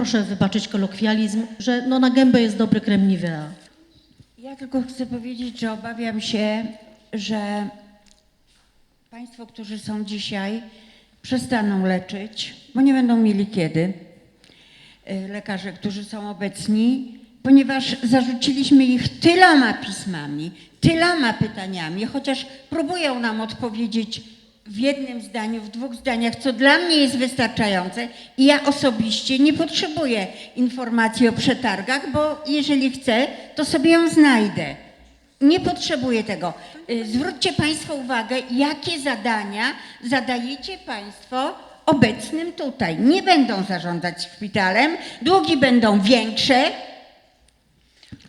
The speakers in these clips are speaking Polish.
proszę wybaczyć kolokwializm, że no na gębę jest dobry krem Nivea. Ja tylko chcę powiedzieć, że obawiam się, że Państwo, którzy są dzisiaj, przestaną leczyć, bo nie będą mieli kiedy. y, Lekarze, którzy są obecni, ponieważ zarzuciliśmy ich tyloma pismami, tyloma pytaniami, chociaż próbują nam odpowiedzieć w jednym zdaniu, w dwóch zdaniach, co dla mnie jest wystarczające i ja osobiście nie potrzebuję informacji o przetargach, bo jeżeli chcę, to sobie ją znajdę. Nie potrzebuję tego. Y, Zwróćcie Państwo uwagę, jakie zadania zadajecie Państwo obecnym tutaj. Nie będą zarządzać szpitalem, długi będą większe,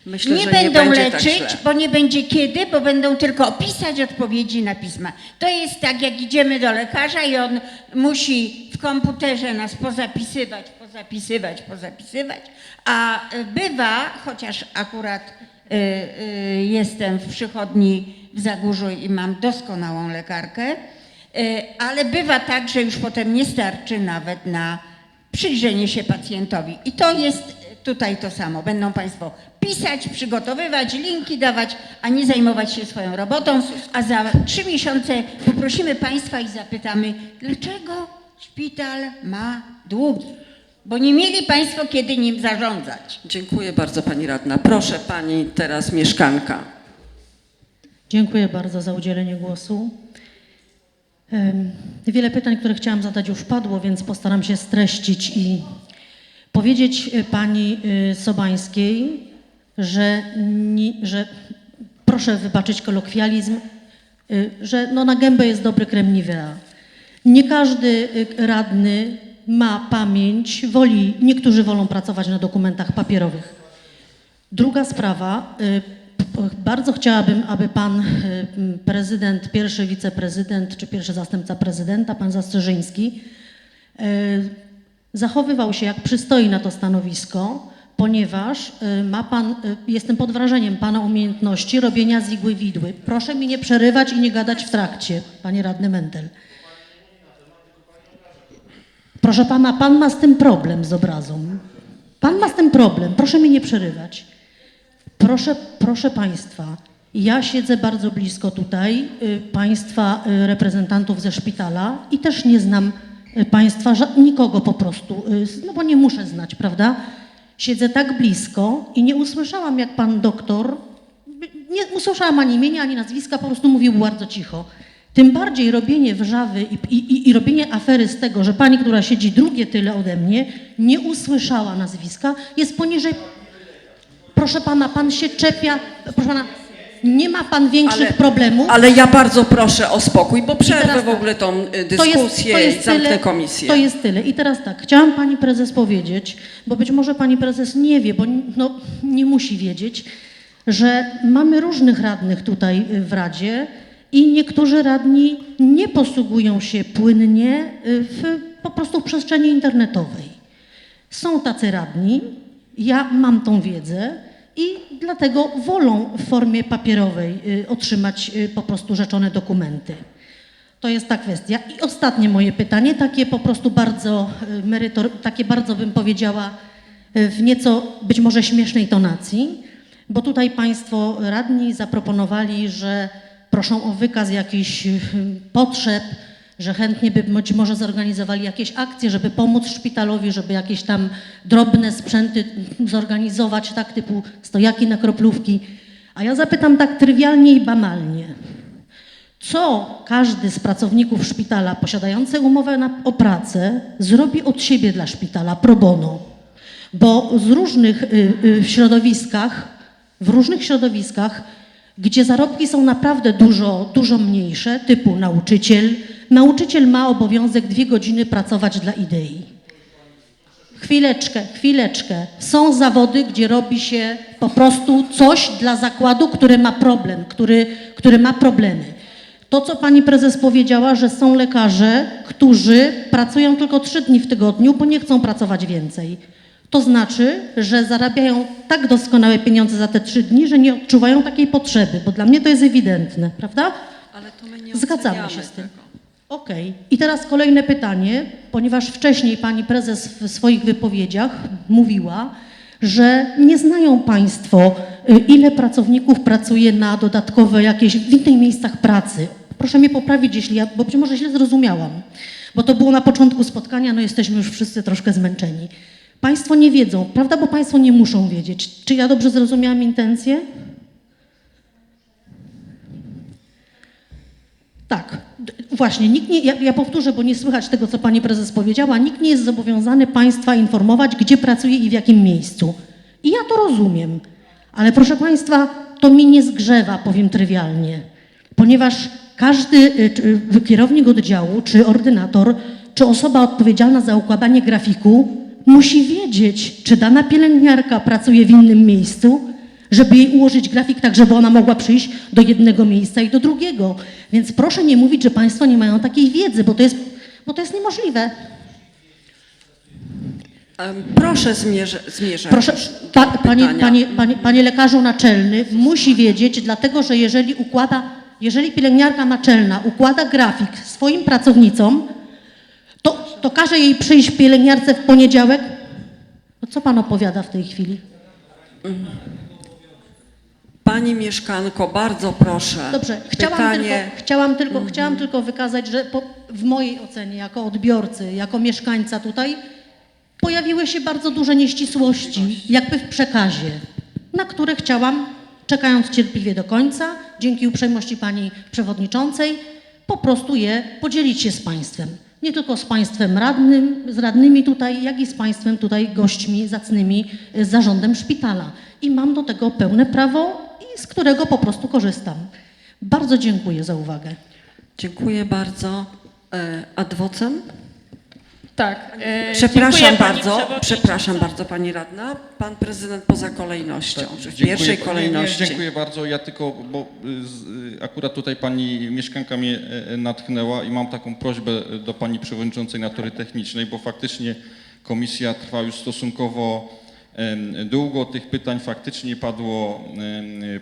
Myślę, nie będą nie tak leczyć, źle. bo nie będzie kiedy, bo będą tylko pisać odpowiedzi na pisma. To jest tak, jak idziemy do lekarza i on musi w komputerze nas pozapisywać, pozapisywać, pozapisywać, a y, bywa, chociaż akurat y, y, jestem w przychodni w Zagórzu i mam doskonałą lekarkę, y, ale bywa tak, że już potem nie starczy nawet na przyjrzenie się pacjentowi. I to jest tutaj to samo. Będą Państwo pisać, przygotowywać, linki dawać, a nie zajmować się swoją robotą. A za trzy miesiące poprosimy Państwa i zapytamy, dlaczego szpital ma długi? Bo nie mieli Państwo kiedy nim zarządzać. Dziękuję bardzo Pani Radna. Proszę Pani teraz mieszkanka. Dziękuję bardzo za udzielenie głosu. Wiele pytań, które chciałam zadać już padło, więc postaram się streścić i powiedzieć y, pani y, Sobańskiej, że, że proszę wybaczyć kolokwializm, y, że no na gębę jest dobry krem Nivea. Nie każdy radny ma pamięć, woli, niektórzy wolą pracować na dokumentach papierowych. Druga sprawa. Bardzo chciałabym, aby pan prezydent, pierwszy wiceprezydent czy pierwszy zastępca prezydenta, pan Zastrzeżyński, y, zachowywał się jak przystoi na to stanowisko, ponieważ y, ma pan, y, jestem pod wrażeniem pana umiejętności robienia z igły widły. Proszę mi nie przerywać i nie gadać w trakcie, panie radny Mendel. Proszę pana, pan ma z tym problem z obrazą. Pan ma z tym problem, proszę mi nie przerywać. Proszę, proszę Państwa, ja siedzę bardzo blisko tutaj y, Państwa reprezentantów ze szpitala i też nie znam Państwa, ża- nikogo po prostu, z- no bo nie muszę znać, prawda? Siedzę tak blisko i nie usłyszałam, jak Pan doktor, nie usłyszałam ani imienia, ani nazwiska, po prostu mówił bardzo cicho. Tym bardziej robienie wrzawy i, i, i robienie afery z tego, że pani, która siedzi drugie tyle ode mnie, nie usłyszała nazwiska, jest poniżej Proszę pana, pan się czepia, proszę pana, nie ma pan większych Ale- problemów. Ale ja bardzo proszę o spokój, bo przerwę teraz w tak. ogóle tą y, To jest- dyskusję to jest i zamknę tyle- komisję. To jest tyle. I teraz tak, chciałam pani prezes powiedzieć, bo być może pani prezes nie wie, bo no, nie musi wiedzieć, że mamy różnych radnych tutaj y, w Radzie i niektórzy radni nie posługują się płynnie y, w, po prostu w przestrzeni internetowej. Są tacy radni, ja mam tą wiedzę i dlatego wolą w formie papierowej y, otrzymać y, po prostu rzeczone dokumenty. To jest ta kwestia. I ostatnie moje pytanie, takie po prostu bardzo y, merytor, takie bardzo bym powiedziała w nieco być może śmiesznej tonacji, bo tutaj Państwo radni zaproponowali, że proszą o wykaz jakichś potrzeb, że chętnie by być może zorganizowali jakieś akcje, żeby pomóc szpitalowi, żeby jakieś tam drobne sprzęty zorganizować, tak typu stojaki na kroplówki. A ja zapytam tak trywialnie i banalnie. Co każdy z pracowników szpitala posiadający umowę na, o pracę zrobi od siebie dla szpitala pro bono? Bo z różnych y, y, środowiskach, w różnych środowiskach, gdzie zarobki są naprawdę dużo, dużo mniejsze, typu nauczyciel, nauczyciel ma obowiązek dwie godziny pracować dla idei. Chwileczkę, chwileczkę. Są zawody, gdzie robi się po prostu coś dla zakładu, który ma problem, który, który ma problemy. To, co pani prezes powiedziała, że są lekarze, którzy pracują tylko trzy dni w tygodniu, bo nie chcą pracować więcej. To znaczy, że zarabiają tak doskonałe pieniądze za te trzy dni, że nie odczuwają takiej potrzeby, bo dla mnie to jest ewidentne, prawda? Ale to my nie Zgadzamy się z tym. tego. Okej. I teraz kolejne pytanie, ponieważ wcześniej pani prezes w swoich wypowiedziach mówiła, że nie znają państwo, y, ile pracowników pracuje na dodatkowe jakieś w innych miejscach pracy. Proszę mnie poprawić, jeśli ja, bo być może źle zrozumiałam, bo to było na początku spotkania, no jesteśmy już wszyscy troszkę zmęczeni. Państwo nie wiedzą, prawda, bo państwo nie muszą wiedzieć. Czy ja dobrze zrozumiałam intencję? Tak, właśnie, nikt nie, ja, ja powtórzę, bo nie słychać tego, co pani prezes powiedziała, nikt nie jest zobowiązany państwa informować, gdzie pracuje i w jakim miejscu. I ja to rozumiem, ale proszę państwa, to mi nie zgrzewa, powiem trywialnie, ponieważ każdy y, czy, y, kierownik oddziału, czy ordynator, czy osoba odpowiedzialna za układanie grafiku musi wiedzieć, czy dana pielęgniarka pracuje w innym miejscu, żeby jej ułożyć grafik tak, żeby ona mogła przyjść do jednego miejsca i do drugiego. Więc proszę nie mówić, że Państwo nie mają takiej wiedzy, bo to jest, bo to jest niemożliwe. Em, Proszę zmierza, zmierzać Proszę, pa, panie, panie, panie, panie lekarzu naczelny musi wiedzieć, dlatego że jeżeli układa, jeżeli pielęgniarka naczelna układa grafik swoim pracownicom, to, to każe jej przyjść pielęgniarce w poniedziałek. No co pan opowiada w tej chwili? Pani mieszkanko, bardzo proszę. Dobrze, chciałam Pytanie, tylko, chciałam tylko, chciałam tylko wykazać, że po, w mojej ocenie, jako odbiorcy, jako mieszkańca tutaj, pojawiły się bardzo duże nieścisłości, jakby w przekazie, na które chciałam, czekając cierpliwie do końca, dzięki uprzejmości pani przewodniczącej, po prostu je podzielić się z państwem. Nie tylko z państwem radnym, z radnymi tutaj, jak i z państwem tutaj gośćmi zacnymi y, z zarządem szpitala. I mam do tego pełne prawo i z którego po prostu korzystam. Bardzo dziękuję za uwagę. Dziękuję bardzo. E, Adwocem? Tak. e, Przepraszam bardzo, przepraszam bardzo pani radna. Pan prezydent poza kolejnością, Tak, czy w dziękuję- pierwszej nie, kolejności. Nie, dziękuję bardzo. Ja tylko, bo y, z, y, akurat tutaj pani mieszkanka mnie e, natchnęła i mam taką prośbę e, do pani przewodniczącej natury technicznej, bo faktycznie komisja trwa już stosunkowo długo. Tych pytań faktycznie padło,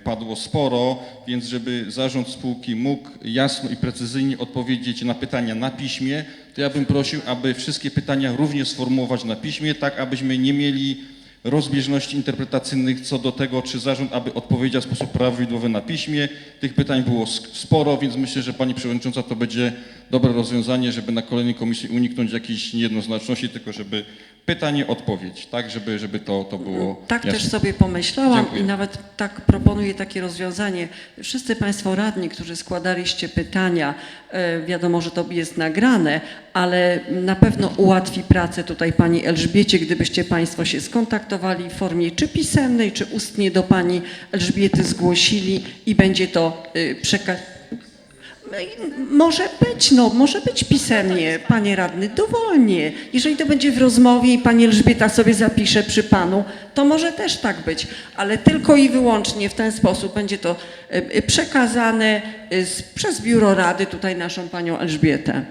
padło sporo, więc żeby zarząd spółki mógł jasno i precyzyjnie odpowiedzieć na pytania na piśmie, to ja bym prosił, aby wszystkie pytania również sformułować na piśmie, tak abyśmy nie mieli rozbieżności interpretacyjnych co do tego, czy zarząd, aby odpowiedział w sposób prawidłowy na piśmie. Tych pytań było sporo, więc myślę, że Pani Przewodnicząca to będzie dobre rozwiązanie, żeby na kolejnej komisji uniknąć jakiejś niejednoznaczności, tylko żeby pytanie, odpowiedź, tak, żeby, żeby to, to było Tak jasne. też sobie pomyślałam Dziękuję. i nawet tak proponuję takie rozwiązanie. Wszyscy Państwo radni, którzy składaliście pytania, e, wiadomo, że to jest nagrane, ale na pewno ułatwi pracę tutaj Pani Elżbiecie, gdybyście Państwo się skontaktowali w formie czy pisemnej, czy ustnie do Pani Elżbiety zgłosili i będzie to przekazane. Może być, no, może być pisemnie, panie radny, dowolnie. Jeżeli to będzie w rozmowie i pani Elżbieta sobie zapisze przy panu, to może też tak być, ale tylko i wyłącznie w ten sposób będzie to e, e, przekazane e, z- przez biuro rady tutaj naszą panią Elżbietę.